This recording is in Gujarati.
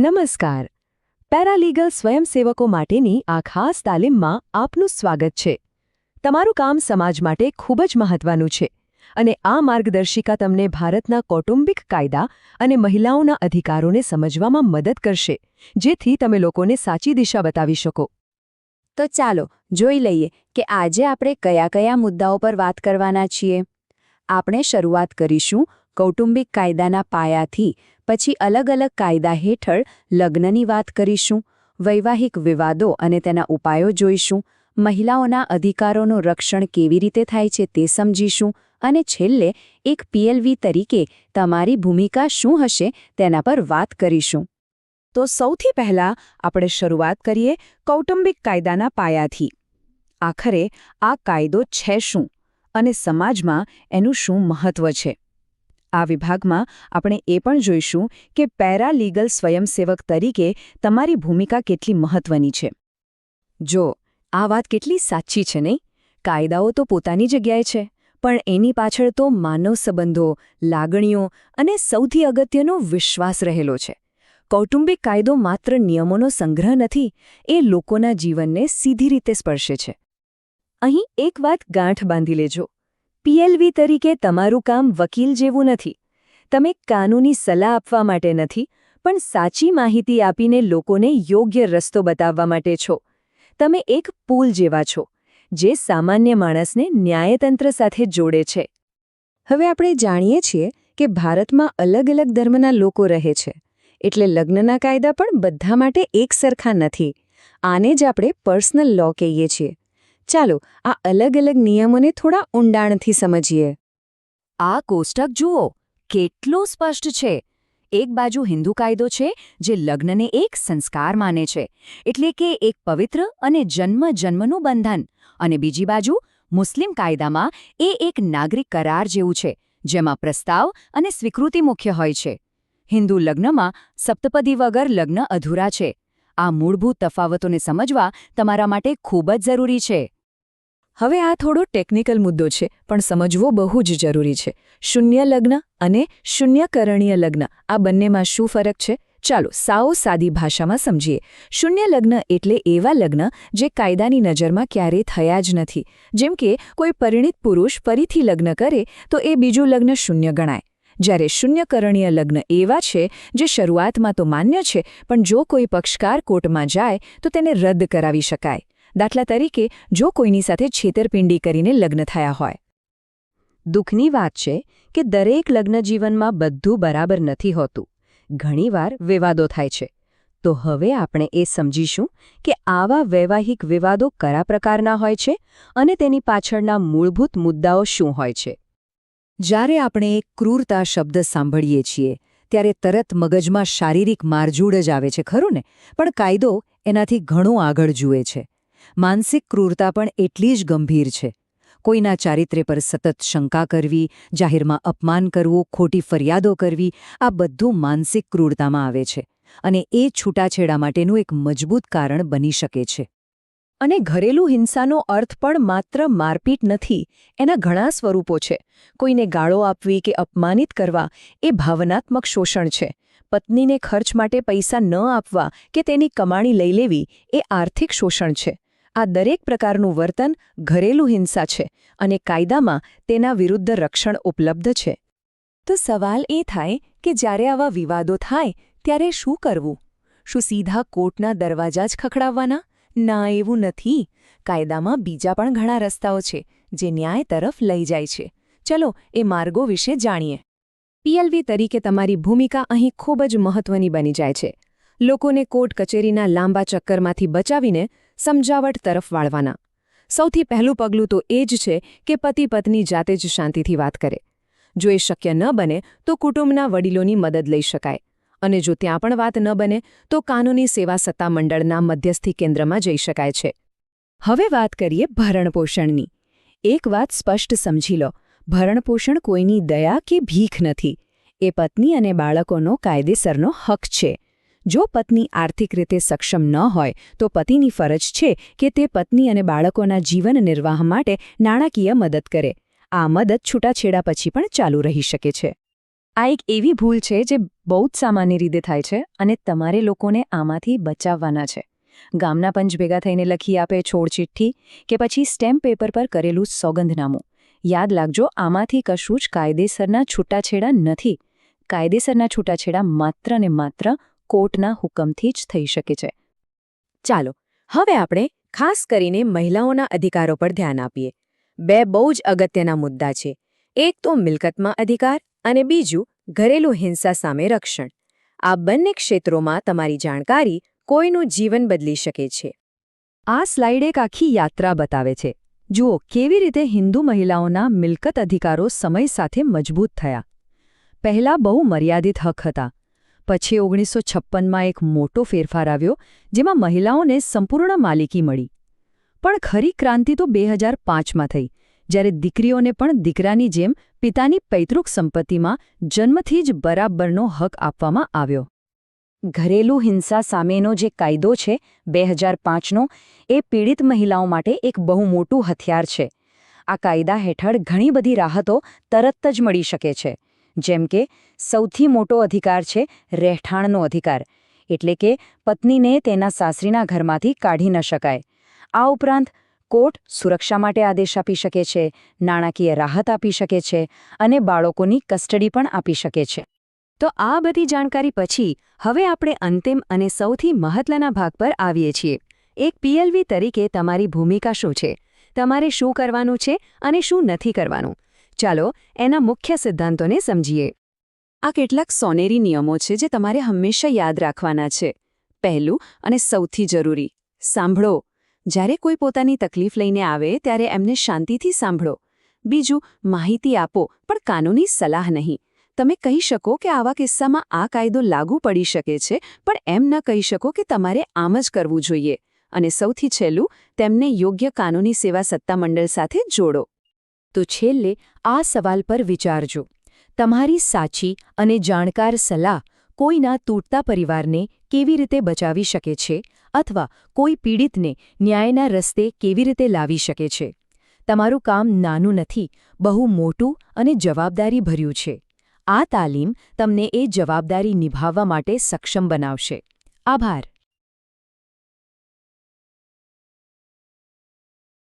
નમસ્કાર. પેરાલીગલ સ્વયંસેવકો માટેની આ ખાસ તાલીમમાં આપનું સ્વાગત છે. તમારું કામ સમાજ માટે ખૂબ જ મહત્વનું છે અને આ માર્ગદર્શિકા તમને ભારતના કૌટુંબિક કાયદા અને મહિલાઓના અધિકારોને સમજવામાં મદદ કરશે, જેથી તમે લોકોને સાચી દિશા બતાવી શકો. તો ચાલો, જોઈ લઈએ કે આજે આપણે કયા કયા મુદ્દાઓ પર વાત કરવાના છીએ. આપણે શરૂઆત કરીશું કૌટુંબિક કાયદાના પાયાથી પછી અલગ અલગ કાયદા હેઠળ લગ્નની વાત કરીશું, વૈવાહિક વિવાદો અને તેના ઉપાયો જોઈશું, મહિલાઓના અધિકારોનું રક્ષણ કેવી રીતે થાય છે તે સમજીશું અને છેલ્લે એક પીએલવી તરીકે તમારી ભૂમિકા શું હશે તેના પર વાત કરીશું. તો સૌથી પહેલા આપણે શરૂઆત કરીએ કૌટુંબિક કાયદાના પાયાથી. આખરે આ કાયદો છે શું અને સમાજમાં એનું શું મહત્વ છે? આ વિભાગમાં આપણે એ પણ જોઈશું કે પેરાલીગલ સ્વયંસેવક તરીકે તમારી ભૂમિકા કેટલી મહત્વની છે. જો, આ વાત કેટલી સાચી છે નહીં? કાયદાઓ તો પોતાની જગ્યાએ છે, પણ એની પાછળ તો માનવ સંબંધો, લાગણીઓ અને સૌથી અગત્યનો વિશ્વાસ રહેલો છે. કૌટુંબિક કાયદો માત્ર નિયમોનો સંગ્રહ નથી, એ લોકોના જીવનને સીધી રીતે સ્પર્શે છે. અહીં એક વાત ગાંઠ બાંધી લેજો. પીએલવી તરીકે તમારું કામ વકીલ જેવું નથી. તમે કાનૂની સલાહ આપવા માટે નથી, પણ સાચી માહિતી આપીને લોકોને યોગ્ય રસ્તો બતાવવા માટે છો. તમે એક પુલ જેવા છો, જે સામાન્ય માણસને ન્યાયતંત્ર સાથે જોડે છે. હવે આપણે જાણીએ છીએ કે ભારતમાં અલગ અલગ ધર્મના લોકો રહે છે, એટલે લગ્નના કાયદા પણ બધા માટે એક સરખા નથી. આને જ આપણે પર્સનલ લો કહીએ છીએ. ચાલો, આ અલગ અલગ નિયમોને થોડા ઊંડાણથી સમજીએ. આ કોષ્ટક જુઓ, કેટલો સ્પષ્ટ છે. એક બાજુ હિન્દુ કાયદો છે, જે લગ્નને એક સંસ્કાર માને છે, એટલે કે એક પવિત્ર અને જન્મ જન્મનું બંધન. અને બીજી બાજુ, મુસ્લિમ કાયદામાં એ એક નાગરિક કરાર જેવું છે, જેમાં પ્રસ્તાવ અને સ્વીકૃતિ મુખ્ય હોય છે. હિન્દુ લગ્નમાં સપ્તપદી વગર લગ્ન અધૂરા છે. આ મૂળભૂત તફાવતોને સમજવા તમારા માટે ખૂબ જ જરૂરી છે. હવે આ થોડો ટેકનિકલ મુદ્દો છે, પણ સમજવો બહુ જ જરૂરી છે. શૂન્ય લગ્ન અને શૂન્યકરણીય લગ્ન, આ બંનેમાં શું ફરક છે? ચાલો, સાવ સાદી ભાષામાં સમજીએ. શૂન્ય લગ્ન એટલે એવા લગ્ન જે કાયદાની નજરમાં ક્યારેય થયા જ નથી. જેમ કે, કોઈ પરિણિત પુરુષ ફરીથી લગ્ન કરે, તો એ બીજું લગ્ન શૂન્ય ગણાય. જ્યારે શૂન્યકરણીય લગ્ન એવા છે, જે શરૂઆતમાં તો માન્ય છે, પણ જો કોઈ પક્ષકાર કોર્ટમાં જાય, તો તેને રદ કરાવી શકાય. દાખલા તરીકે, જો કોઈની સાથે છેતરપિંડી કરીને લગ્ન થયા હોય. દુઃખની વાત છે કે દરેક લગ્ન જીવનમાં બધું બરાબર નથી હોતું. ઘણીવાર વિવાદો થાય છે. તો હવે આપણે એ સમજીશું કે આવા વૈવાહિક વિવાદો કયા પ્રકારના હોય છે અને તેની પાછળના મૂળભૂત મુદ્દાઓ શું હોય છે. જ્યારે આપણે એક ક્રૂરતા શબ્દ સાંભળીએ છીએ, ત્યારે તરત મગજમાં શારીરિક મારજૂડ જ આવે છે, ખરું ને? પણ કાયદો એનાથી ઘણો આગળ જુએ છે. માનસિક ક્રૂરતા પણ એટલી જ ગંભીર છે. કોઈના ચારિત્ર્ય પર સતત શંકા કરવી, જાહેરમાં અપમાન કરવું, ખોટી ફરિયાદો કરવી, આ બધું માનસિક ક્રૂરતામાં આવે છે અને એ છૂટાછેડા માટેનું એક મજબૂત કારણ બની શકે છે. અને ઘરેલું હિંસાનો અર્થ પણ માત્ર મારપીટ નથી, એના ઘણા સ્વરૂપો છે. કોઈને ગાળો આપવી કે અપમાનિત કરવા એ ભાવનાત્મક શોષણ છે. પત્નીને ખર્ચ માટે પૈસા ન આપવા કે તેની કમાણી લઈ લેવી એ આર્થિક શોષણ છે. આ દરેક પ્રકારનું વર્તન ઘરેલું હિંસા છે અને કાયદામાં તેના વિરુદ્ધ રક્ષણ ઉપલબ્ધ છે. તો સવાલ એ થાય કે જ્યારે આવા વિવાદો થાય, ત્યારે શું કરવું? શું સીધા કોર્ટના દરવાજા જ ખખડાવવાના? ના, એવું નથી. કાયદામાં બીજા પણ ઘણા રસ્તાઓ છે જે ન્યાય તરફ લઈ જાય છે. ચલો, એ માર્ગો વિશે જાણીએ. પીએલવી તરીકે તમારી ભૂમિકા અહીં ખૂબ જ મહત્વની બની જાય છે. લોકોને કોર્ટ કચેરીના લાંબા ચક્કરમાંથી બચાવીને સમજાવટ તરફ વાળવાના. સૌથી પહેલું પગલું તો એ જ છે કે પતિ પત્ની જાતે જ શાંતિથી વાત કરે. જો એ શક્ય ન બને, તો કુટુંબના વડીલોની મદદ લઈ શકાય. અને જો ત્યાં પણ વાત ન બને, તો કાનૂની સેવા સત્તામંડળના મધ્યસ્થી કેન્દ્રમાં જઈ શકાય છે. હવે વાત કરીએ ભરણપોષણની. એક વાત સ્પષ્ટ સમજી લો. ભરણપોષણ કોઈની દયા કે ભીખ નથી. એ પત્ની અને બાળકોનો કાયદેસરનો હક છે. જો પત્ની આર્થિક રીતે સક્ષમ ન હોય, તો પતિની ફરજ છે કે તે પત્ની અને બાળકોના જીવન નિર્વાહ માટે નાણાકીય મદદ કરે. આ મદદ છૂટાછેડા પછી પણ ચાલુ રહી શકે છે. આ એક એવી ભૂલ છે જે બહુ જ સામાન્ય રીતે થાય છે અને તમારે લોકોને આમાંથી બચાવવાના છે. ગામના પંચ ભેગા થઈને લખી આપે છોડ ચિઠ્ઠી કે પછી સ્ટેમ્પ પેપર પર કરેલું સોગંધનામું યાદ લાગજો, આમાંથી કશું જ કાયદેસરના છૂટાછેડા નથી. કાયદેસરના છૂટાછેડા માત્ર ને માત્ર કોર્ટના હુકમથી જ થઈ શકે છે. ચાલો, હવે આપણે ખાસ કરીને મહિલાઓના અધિકારો પર ધ્યાન આપીએ. બે બહુ જ અગત્યના મુદ્દા છે. એક તો મિલકતમાં અધિકાર અને બીજું ઘરેલું હિંસા સામે રક્ષણ. આ બંને ક્ષેત્રોમાં તમારી જાણકારી કોઈનું જીવન બદલી શકે છે. આ સ્લાઇડ એક આખી યાત્રા બતાવે છે. જુઓ, કેવી રીતે હિન્દુ મહિલાઓના મિલકત અધિકારો સમય સાથે મજબૂત થયા. પહેલા બહુ મર્યાદિત હક હતા. પછી ઓગણીસો છપ્પનમાં એક મોટો ફેરફાર આવ્યો, જેમાં મહિલાઓને સંપૂર્ણ માલિકી મળી. પણ ખરી ક્રાંતિ તો બે હજાર પાંચમાં થઈ, જ્યારે દીકરીઓને પણ દીકરાની જેમ પિતાની પૈતૃક સંપત્તિમાં જન્મથી જ બરાબરનો હક આપવામાં આવ્યો. ઘરેલું હિંસા સામેનો જે કાયદો છે બે હજાર પાંચનો, એ પીડિત મહિલાઓ માટે એક બહુ મોટું હથિયાર છે. આ કાયદા હેઠળ ઘણી બધી રાહતો તરત જ મળી શકે છે. જેમ કે, સૌથી મોટો અધિકાર છે રહેઠાણનો અધિકાર, એટલે કે પત્નીને તેના સાસરીના ઘરમાંથી કાઢી ન શકાય. આ ઉપરાંત, કોર્ટ સુરક્ષા માટે આદેશ આપી શકે છે, નાણાકીય રાહત આપી શકે છે અને બાળકોની કસ્ટડી પણ આપી શકે છે. તો આ બધી જાણકારી પછી, હવે આપણે અંતિમ અને સૌથી મહત્વના ભાગ પર આવીએ છીએ. એક પીએલવી તરીકે તમારી ભૂમિકા શું છે? તમારે શું કરવાનું છે અને શું નથી કરવાનું? ચાલો એના મુખ્ય સિદ્ધાંતોને સમજીએ. આ કેટલાક સોનેરી નિયમો છે જે તમારે હંમેશા યાદ રાખવાના છે. પહેલું અને સૌથી જરૂરી, સાંભળો. જ્યારે કોઈ પોતાની તકલીફ લઈને આવે, ત્યારે એમને શાંતિથી સાંભળો. બીજું, માહિતી આપો, પણ કાનૂની સલાહ નહીં. તમે કહી શકો કે આવા કિસ્સામાં આ કાયદો લાગુ પડી શકે છે, પણ એમ ન કહી શકો કે તમારે આમ જ કરવું જોઈએ. અને સૌથી છેલ્લું, તેમને યોગ્ય કાનૂની સેવા સત્તામંડળ સાથે જોડો. તો છેલ્લે આ સવાલ પર વિચારજો. તમારી સાચી અને જાણકાર સલાહ કોઈના તૂટતા પરિવારને કેવી રીતે બચાવી શકે છે અથવા કોઈ પીડિતને ન્યાયના રસ્તે કેવી રીતે લાવી શકે છે? તમારું કામ નાનું નથી, બહુ મોટું અને જવાબદારી ભર્યું છે. આ તાલીમ તમને એ જવાબદારી નિભાવવા માટે સક્ષમ બનાવશે. આભાર.